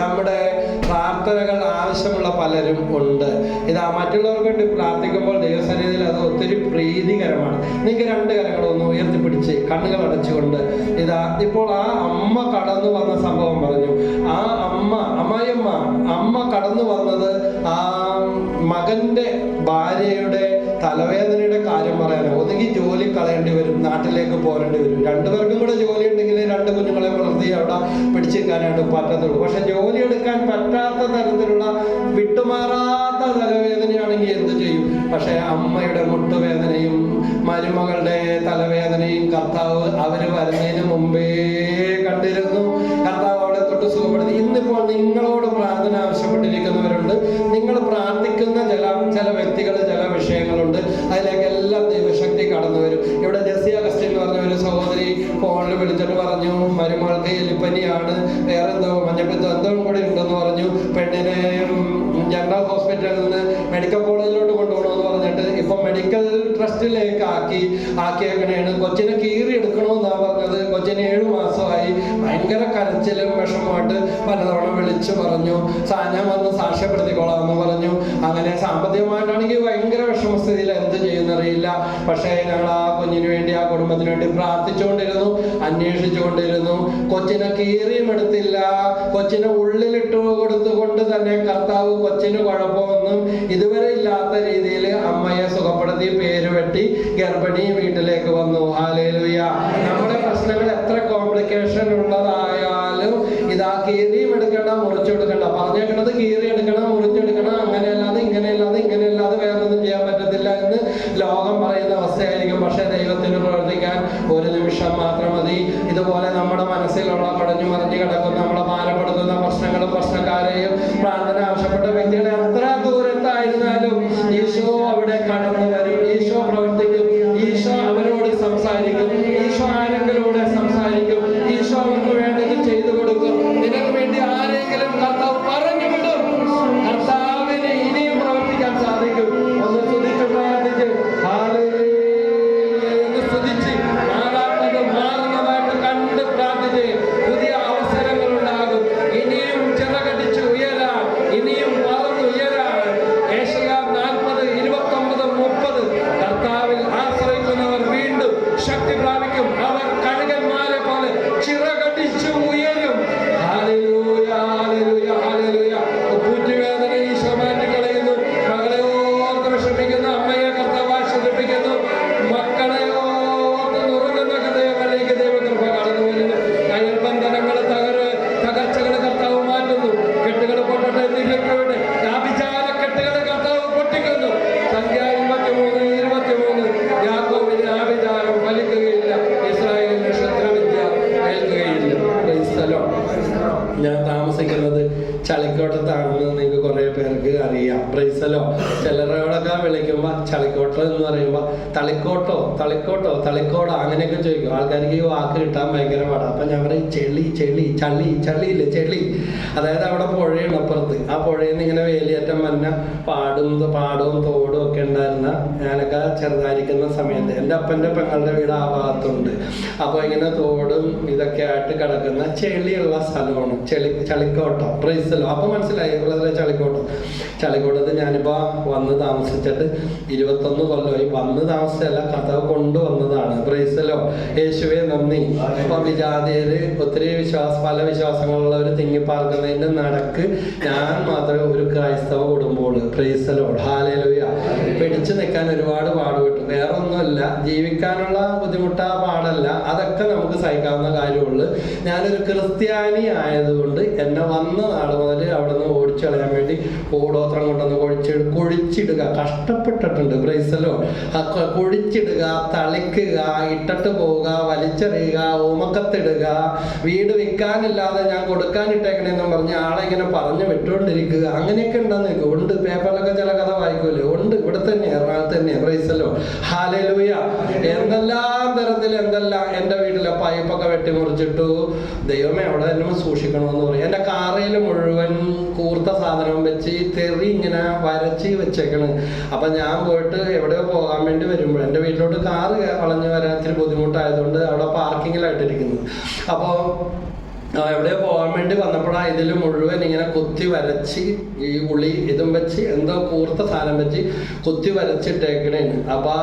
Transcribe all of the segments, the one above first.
നമ്മുടെ പ്രാർത്ഥനകൾ ആവശ്യമുള്ള പലരും ഉണ്ട്. ഇതാ മറ്റുള്ളവർക്ക് വേണ്ടി പ്രാർത്ഥിക്കുമ്പോൾ ദൈവസന്നിധിയിൽ അത് ഒത്തിരി പ്രീതികരമാണ്. നിങ്ങൾക്ക് രണ്ട് കരങ്ങളൊന്ന് ഉയർത്തിപ്പിടിച്ച് കണ്ണുകൾ അടച്ചുകൊണ്ട് ഇതാ ഇപ്പോൾ ആ അമ്മ കടന്നു വന്ന സംഭവം പറഞ്ഞു. ആ അമ്മ അമ്മയമ്മ അമ്മ കടന്നു വന്നത് ആ മകന്റെ ഭാര്യയുടെ തലവേദനയുടെ കാര്യം പറയാനാണ്. ഒന്നുകിൽ ജോലി കളയേണ്ടി വരും നാട്ടിലേക്ക് പോരേണ്ടി വരും. രണ്ടുപേർക്കും കൂടെ ജോലി പിടിച്ചേക്കാനായിട്ട് പറ്റത്തുള്ളൂ. പക്ഷെ ജോലി എടുക്കാൻ പറ്റാത്ത തരത്തിലുള്ള വിട്ടുമാറാത്ത തലവേദനയാണെങ്കിൽ എന്ത് ചെയ്യും? പക്ഷെ അമ്മയുടെ മുട്ടുവേദനയും മരുമകളുടെ തലവേദനയും കർത്താവ് അവർ വരുന്നതിന് മുമ്പേ കണ്ടിരുന്നു. കർത്താവ് അവളെ തൊട്ട് സുഖപ്പെടുത്തി. ഇന്നിപ്പോൾ നിങ്ങളോട് പ്രാർത്ഥന ആവശ്യപ്പെട്ടിരിക്കുന്നവരുണ്ട്. നിങ്ങൾ പ്രാർത്ഥിക്കുന്ന ചില ചില വ്യക്തികൾ ചില വിഷയങ്ങളുണ്ട് അതിലേക്കെല്ലാം മരുമകൾക്ക് എലിപ്പനിയാണ് വേറെ എന്തോ മഞ്ഞപ്പിത്തം എന്തോ കൂടെ ഉണ്ടെന്ന് പറഞ്ഞു. പെണ്ണിനെ ജനറൽ ഹോസ്പിറ്റലിൽ നിന്ന് മെഡിക്കൽ കോളേജിലോട്ട് ഇപ്പൊ മെഡിക്കൽ ട്രസ്റ്റിലേക്ക് ആക്കി ആക്കിയേക്കണേണ് കൊച്ചിനെ കീറി എടുക്കണമെന്നാ പറഞ്ഞത്. കൊച്ചിന് ഏഴു മാസമായി. ഭയങ്കര കരച്ചിലും വിഷമമായിട്ട് പലതവണ വിളിച്ചു പറഞ്ഞു ഞാൻ വന്ന് സാക്ഷ്യപ്പെടുത്തിക്കോളാം എന്ന് പറഞ്ഞു. അങ്ങനെ സാമ്പത്തികമായിട്ടാണെങ്കിൽ ഭയങ്കര വിഷമസ്ഥിതിയിൽ എന്ത് ചെയ്യുന്നറിയില്ല. പക്ഷേ ഞങ്ങൾ ആ കുഞ്ഞിന് വേണ്ടി ആ കുടുംബത്തിന് വേണ്ടി പ്രാർത്ഥിച്ചുകൊണ്ടിരുന്നു അന്വേഷിച്ചുകൊണ്ടിരുന്നു. കൊച്ചിനെ കീറിയും എടുത്തില്ല. കൊച്ചിനെ ഉള്ളിലിട്ട് കൊടുത്തുകൊണ്ട് തന്നെ കർത്താവ് കൊച്ചിന് കുഴപ്പമൊന്നും ഇതുവരെ ഇല്ലാത്ത രീതിയിൽ സുഖപ്പെടുത്തി പേര് വെട്ടി ഗർഭിണി വീട്ടിലേക്ക് വന്നു. ഹാലേലുയ നമ്മുടെ പ്രശ്നങ്ങൾ എത്ര കോംപ്ലിക്കേഷൻ ഉള്ളതായാലും ഇതാ കീറിയും എടുക്കണ്ട മുറിച്ചെടുക്കണ്ട പറഞ്ഞേക്കണത് കീറി എടുക്കണം മുറിച്ചെടുക്കണം അങ്ങനെയല്ലാതെ ഇങ്ങനെയല്ലാതെ ഇങ്ങനെയല്ലാതെ വേറൊന്നും ചെയ്യാൻ പറ്റത്തില്ല എന്ന് ലോകം പറയുന്ന അവസ്ഥയായിരിക്കും. പക്ഷെ ദൈവത്തിന് പ്രവർത്തിക്കാൻ ഒരു നിമിഷം മാത്രം മതി. ഇതുപോലെ നമ്മുടെ മനസ്സിലുള്ള കടഞ്ഞു മറിഞ്ഞു കിടക്കുന്ന നമ്മളെ ഭാരപ്പെടുത്തുന്ന പ്രശ്നങ്ങളും പ്രശ്നക്കാരെയും പ്രാർത്ഥന ആവശ്യപ്പെട്ട വ്യക്തികളെ എത്ര ദൂരത്തായിരുന്നാലും ശക്തി അറിയാം. പ്രൈസലോ ചിലരോടൊക്കെ വിളിക്കുമ്പോൾ ചളിക്കോട്ടോ എന്ന് പറയുമ്പോൾ തളിക്കോട്ടോ തളിക്കോട്ടോ തളിക്കോടോ? അങ്ങനെയൊക്കെ ചോദിക്കും. ആൾക്കാർക്ക് ഈ വാക്ക് കിട്ടാൻ ഭയങ്കര പാടാണ് അപ്പം ഞാൻ പറയും ചെളി ചെളി ചളി ചളിയില്ലേ ചെളി? അതായത് അവിടെ പുഴയാണ് അപ്പുറത്ത് ആ പുഴയിൽ നിന്ന് ഇങ്ങനെ വേലിയേറ്റം വന്ന പാടും പാടവും തോടും ഒക്കെ ഉണ്ടായിരുന്ന ഞാനൊക്കെ ചെറുതായിരിക്കുന്ന സമയത്ത് എന്റെ അപ്പന്റെ പെങ്ങളുടെ വീട് ആ ഭാഗത്തുണ്ട്. അപ്പോൾ ഇങ്ങനെ തോടും ഇതൊക്കെ ആയിട്ട് കിടക്കുന്ന ചെളിയുള്ള സ്ഥലമാണ്. ചെളി ചളിക്കോട്ടം പ്രൈസലോ. അപ്പോൾ മനസ്സിലായി ബ്രദറെ ചളിക്കോട്ടം. ചളിക്കോട്ടത്ത് ഞാനിപ്പോൾ വന്ന് താമസിച്ചിട്ട് ഇരുപത്തൊന്ന് കൊല്ലമായി. വന്ന് താമസിച്ചല്ല കഥ കൊണ്ടുവന്നതാണ്. പ്രൈസലോ. യേശുവെ നന്ദി. ഇപ്പം വിജാതിയര് ഒത്തിരി വിശ്വാസ പല വിശ്വാസങ്ങളുള്ളവർ തിങ്ങിപ്പാർക്കുന്നതിന്റെ നടക്ക് ഞാൻ മാത്രമേ ഒരു ക്രൈസ്തവ കുടുംബമുള്ളൂ. ക്രൈസ്തലോട് ഹാലയിലൂയ പിടിച്ചു നിൽക്കാൻ ഒരുപാട് പാടുപെട്ടു. വേറെ ഒന്നുമല്ല ജീവിക്കാനുള്ള ബുദ്ധിമുട്ടാ പാടല്ല. അതൊക്കെ നമുക്ക് സഹിക്കാവുന്ന കാര്യമുള്ളൂ. ഞാനൊരു ക്രിസ്ത്യാനി ആയതുകൊണ്ട് എന്നെ വന്ന നാൾ മുതൽ അവിടെ നിന്ന് ഓടിച്ചു കളയാൻ വേണ്ടി ഓടോത്രം കൊണ്ടുവന്ന് കൊഴിച്ച് കൊഴിച്ചിടുക. കഷ്ടപ്പെട്ടിട്ടുണ്ട്. ക്രൈസ്തലോ കൊഴിച്ചിടുക തളിക്കുക ഇട്ടിട്ട് പോവുക വലിച്ചെറിയുക ഓമക്കത്തിടുക വീട് വിൽക്കാനില്ലാതെ ഞാൻ കൊടുക്കാനിട്ടേക്കണേന്നും പറഞ്ഞ് ആളെ ഇങ്ങനെ പറഞ്ഞു വിട്ടുകൊണ്ടിരിക്കുക അങ്ങനെയൊക്കെ ഉണ്ടെന്ന് നിൽക്കും ഉണ്ട്. പേപ്പറിലൊക്കെ ചില കഥ വായിക്കുമല്ലോ. ഉണ്ട്. ഇവിടെ തന്നെ എറണാകുളത്ത് തന്നെ. പ്രൈസല്ലോ ഹാലലൂയ എന്തെല്ലാം തരത്തിൽ എന്തെല്ലാം എന്റെ വീട്ടിലെ പൈപ്പൊക്കെ വെട്ടിമുറിച്ചിട്ടു. ദൈവമേ അവിടെ തന്നെ സൂക്ഷിക്കണമെന്ന് പറയും. എന്റെ കാറയിൽ മുഴുവൻ കൂർത്ത സാധനം വെച്ച് തെറി ഇങ്ങനെ വരച്ച് വെച്ചേക്കണ്. അപ്പൊ ഞാൻ പോയിട്ട് എവിടെയോ പോകാൻ വേണ്ടി വരുമ്പോൾ എന്റെ വീട്ടിലോട്ട് കാറ് വളഞ്ഞു വരാൻ ഇത്തിരി ബുദ്ധിമുട്ടായതുകൊണ്ട് അവിടെ പാർക്കിങ്ങിലായിട്ടിരിക്കുന്നത് അപ്പോൾ എവിടെയോ പോകാൻ വേണ്ടി വന്നപ്പോഴാണ് ഇതിൽ മുഴുവൻ ഇങ്ങനെ കൊത്തി വരച്ച് ഈ ഉളി ഇതും വെച്ച് എന്തോ കൂർത്ത സാധനം വെച്ച് കൊത്തി വരച്ചിട്ടേക്കണേന്. അപ്പൊ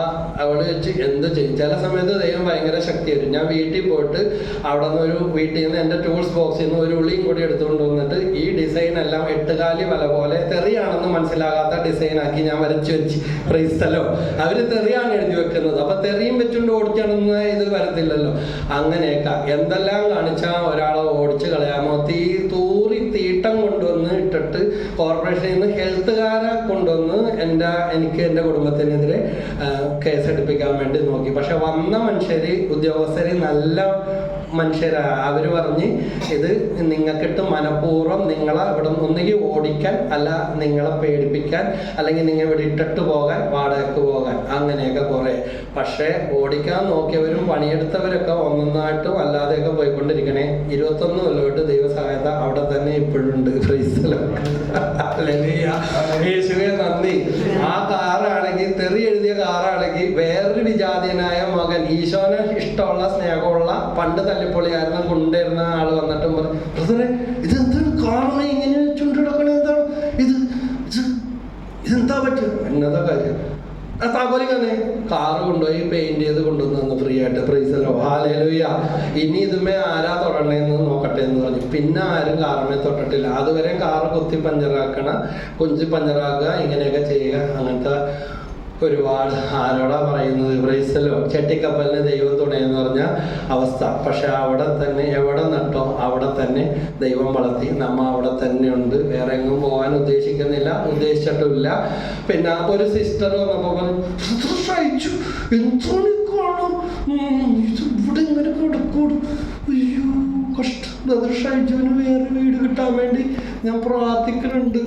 അവൾ വെച്ച് എന്ത് ചെയ്യും? ചില സമയത്ത് ദൈവം ഭയങ്കര ശക്തി വരും ഞാൻ വീട്ടിൽ പോയിട്ട് അവിടെ നിന്ന് ഒരു വീട്ടിൽ നിന്ന് എന്റെ ടൂൾസ് ബോക്സിൽ നിന്ന് ഒരു ഉളിയും കൂടി എടുത്തുകൊണ്ട് വന്നിട്ട് ഈ ഡിസൈൻ എല്ലാം എട്ടുകാലി വല പോലെ തെറിയാണെന്ന് മനസ്സിലാകാത്ത ഡിസൈൻ ആക്കി ഞാൻ വരച്ചു വെച്ച്. ക്രൈസ്തലോ അവർ തെറിയാണ് എഴുതി വെക്കുന്നത്. അപ്പൊ തെറിയും വെച്ചുകൊണ്ട് ഓടിച്ചാണെന്ന് ഇത് വരത്തില്ലല്ലോ. അങ്ങനെയൊക്കെ എന്തെല്ലാം കാണിച്ചാൽ ഒരാളെ ഓടിച്ച് കളയാമോ തീ തൂറി തീട്ടം കൊണ്ടുവന്ന് ഇട്ടിട്ട് കോർപ്പറേഷനിൽ നിന്ന് ഹെൽത്തുകാരെ കൊണ്ടുവന്ന് എന്റെ എനിക്ക് എന്റെ കുടുംബത്തിനെതിരെ കേസെടുപ്പിക്കാൻ വേണ്ടി നോക്കി. പക്ഷെ വന്ന മനുഷ്യർ ഉദ്യോഗസ്ഥർ നല്ല മനുഷ്യരാ. അവർ പറഞ്ഞ് ഇത് നിങ്ങൾക്കിട്ട് മനഃപൂർവം നിങ്ങളെ ഇവിടെ ഒന്നുകിൽ ഓടിക്കാൻ അല്ല നിങ്ങളെ പേടിപ്പിക്കാൻ അല്ലെങ്കിൽ നിങ്ങൾ ഇവിടെ ഇട്ടിട്ട് പോകാൻ വാടകയ്ക്ക് പോകാൻ അങ്ങനെയൊക്കെ കുറേ. പക്ഷേ ഓടിക്കാൻ നോക്കിയവരും പണിയെടുത്തവരൊക്കെ ഒന്നൊന്നായിട്ടും അല്ലാതെയൊക്കെ പോയിക്കൊണ്ടിരിക്കണേ. ഇരുപത്തൊന്ന് കൊല്ലമായിട്ട് ദൈവസഹായത അവിടെ തന്നെ ഇപ്പോഴുണ്ട് ഫ്രീസലോ യേശുവെ നന്ദി. ആ കാറാണെങ്കിൽ തെറി എഴുതിയ കാറാണെങ്കിൽ വേറൊരു വിജാതീയനായ മകൻ ഈശോനെ ഇഷ്ടമുള്ള സ്നേഹമുള്ള പണ്ട് തല്ലിപ്പൊളിയായിരുന്ന കൊണ്ടുവരുന്ന ആൾ വന്നിട്ടും ബ്രദറെ ഇത് എന്താണ് കാറിനെ ഇങ്ങനെ ചുണ്ടിടക്കണേ? എന്താണ്? ഇത് ഇത് ഇതെന്താ പറ്റും എന്നതാ കാര്യം. ആ താപോലിക്കാണ് കാറ് കൊണ്ടുപോയി പെയിന്റ് ചെയ്ത് കൊണ്ടുവന്നു ഫ്രീ ആയിട്ട്. പ്രൈസലോ ഹാലേലുയ്യ ഇനി ഇതുമേ ആരാ തൊടണേന്ന് നോക്കട്ടെ എന്ന് പറഞ്ഞു. പിന്നെ ആരും കാറുമേ തൊട്ടിട്ടില്ല. അതുവരെ കാറ് കുത്തി പഞ്ചറാക്കണ കൊഞ്ചി പഞ്ചറാക്കുക ഇങ്ങനെയൊക്കെ ചെയ്യുക അങ്ങനത്തെ ഒരുപാട് ആരോടാ പറയുന്നത്? ബ്രൈസലോ ചെട്ടിക്കപ്പലിന് ദൈവം തുണയെന്ന് പറഞ്ഞ അവസ്ഥ. പക്ഷെ അവിടെ തന്നെ എവിടെ നട്ടോ അവിടെ തന്നെ ദൈവം വളർത്തി. നമ്മ അവിടെ തന്നെ ഉണ്ട്. വേറെ എങ്ങും പോകാൻ ഉദ്ദേശിക്കുന്നില്ല ഉദ്ദേശിച്ചിട്ടില്ല. പിന്നെ ഒരു സിസ്റ്റർ വന്നപ്പോ പറഞ്ഞു "സിസ്റ്റർ ഷൈജു, എന്താണ് ഇത് അയ്യോ വേറെ വീട് കിട്ടാൻ വേണ്ടി ഞാൻ പ്രാർത്ഥിക്കുന്നുണ്ട്.